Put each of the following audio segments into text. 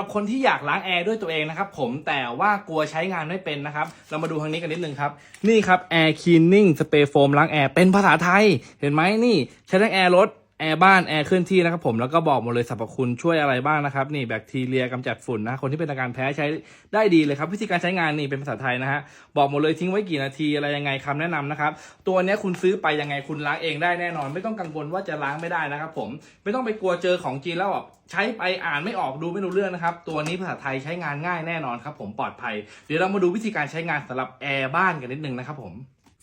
กับคนที่อยากล้างแอร์ด้วยตัวเองนะครับผมแต่ว่ากลัวใช้งานไม่เป็นนะครับ เรามาดูทางนี้กันนิดนึงครับ นี่ครับ Air Cleaning Spray Foam ล้างแอร์เป็นภาษาไทย เห็นไหมนี่ ใช้ทั้งแอร์รถ แอร์บ้านแอร์เคลื่อนที่นะครับผมแล้วก็บอกหมดเลยสรรพคุณช่วยอะไรบ้างนะครับนี่แบคทีเรียกำจัดฝุ่นนะคนที่เป็นอาการแพ้ใช้ได้ดีเลยครับวิธีการใช้งานนี่เป็นภาษาไทยนะฮะบอกหมดเลยทิ้งไว้กี่นาทีอะไรยังไงคำแนะนำนะครับตัวนี้คุณซื้อไปยังไงคุณล้างเองได้แน่นอน ไม่ต้องกังวลว่าจะล้างไม่ได้นะครับผมไม่ต้องไปกลัวเจอของจีนแล้วแบบใช้ไปอ่านไม่ออกดูไม่รู้เรื่องนะครับตัวนี้ภาษาไทยใช้งานง่ายแน่นอนครับผมปลอดภัย เดี๋ยวเรามาดูวิธีการใช้งานสำหรับแอร์บ้านกันนิดนึงนะครับผม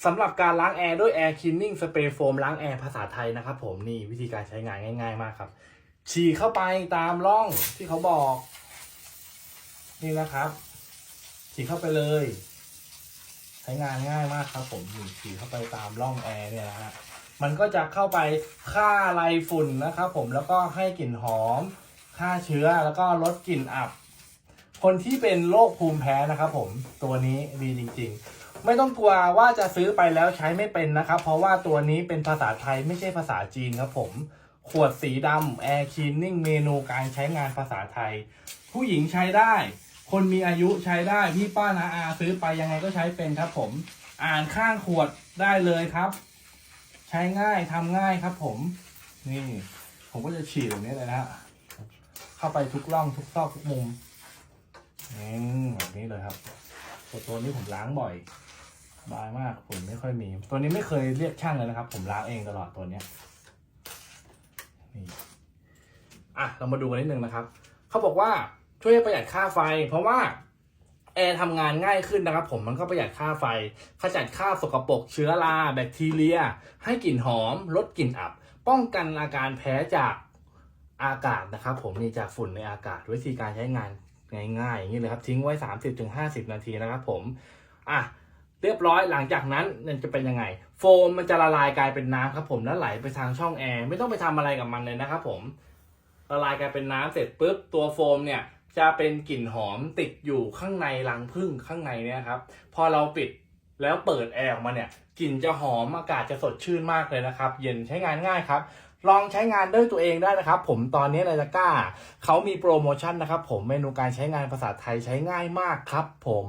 สำหรับการล้างแอร์ด้วย Air Cleaning Spray Foam ล้างแอร์ภาษาไทยนะครับผมนี่วิธีการใช้งานง่าย ๆ มากครับ ฉีดเข้าไปตามร่องที่เขาบอก นี่นะครับ ฉีดเข้าไปเลย ใช้งานง่ายมากครับ ผมฉีดเข้าไปตามร่องแอร์เนี่ยนะฮะมันก็จะเข้าไปฆ่าไรฝุ่นนะครับผมแล้วก็ให้กลิ่นหอมฆ่าเชื้อแล้วก็ลดกลิ่นอับ คนที่เป็นโรคภูมิแพ้นะครับผมตัวนี้ดีจริง ๆ ไม่ต้องกลัวว่าจะซื้อไปแล้วใช้ไม่เป็นนะครับ เพราะว่าตัวนี้เป็นภาษาไทยไม่ใช่ภาษาจีนครับผม ขวดสีดำ Air Cleaning เมนูการใช้งานภาษาไทย ผู้หญิงใช้ได้ คนมีอายุใช้ได้ พี่ป้านาอาซื้อไปยังไงก็ใช้เป็นครับผม อ่านข้างขวดได้เลยครับ ใช้ง่ายทำง่ายครับผม นี่ ผมก็จะฉีดแบบนี้เลยนะฮะเข้าไปทุกร่องทุกซอกทุกมุมอืมแบบนี้เลยครับตัวนี้ผมล้างบ่อย บายมากผมไม่ค่อยมี ตัวนี้ไม่เคยเรียกช่างเลยนะครับ ผมล้างเองตลอดตัวเนี้ยนี่อะเรามาดูกันนิดนึงนะครับ เขาบอกว่าช่วยประหยัดค่าไฟ เพราะว่าแอร์ทำงานง่ายขึ้นนะครับ ผมมันก็ประหยัดค่าไฟขจัดค่าสกปรกเชื้อราแบคทีเรีย ให้กลิ่นหอม ลดกลิ่นอับ ป้องกันอาการแพ้จากอากาศนะครับ ผมนี่จากฝุ่นในอากาศวิธีการใช้งานง่ายๆอย่างนี้เลยครับทิ้งไว้ 30-50 นาทีนะครับ ผมอะ เรียบร้อยหลังจากนั้นมันจะเป็นยังไง โฟมมันจะละลายกลายเป็นน้ำครับผมแล้วไหลไปทางช่องแอร์ไม่ต้องไปทำอะไรกับมันเลยนะครับผมละลายกลายเป็นน้ำเสร็จปุ๊บตัวโฟมเนี่ยจะเป็นกลิ่นหอมติดอยู่ข้างในรังผึ้งข้างในเนี่ยครับ พอเราปิดแล้วเปิดแอร์ออกมาเนี่ยกลิ่นจะหอมอากาศจะสดชื่นมากเลยนะครับ เย็นใช้งานง่ายครับ ลองใช้งานด้วยตัวเองได้นะครับ ผมตอนนี้ในตะก้าเขามีโปรโมชั่นนะครับ ผมเมนูการใช้งานภาษาไทยใช้ง่ายมากครับ ผม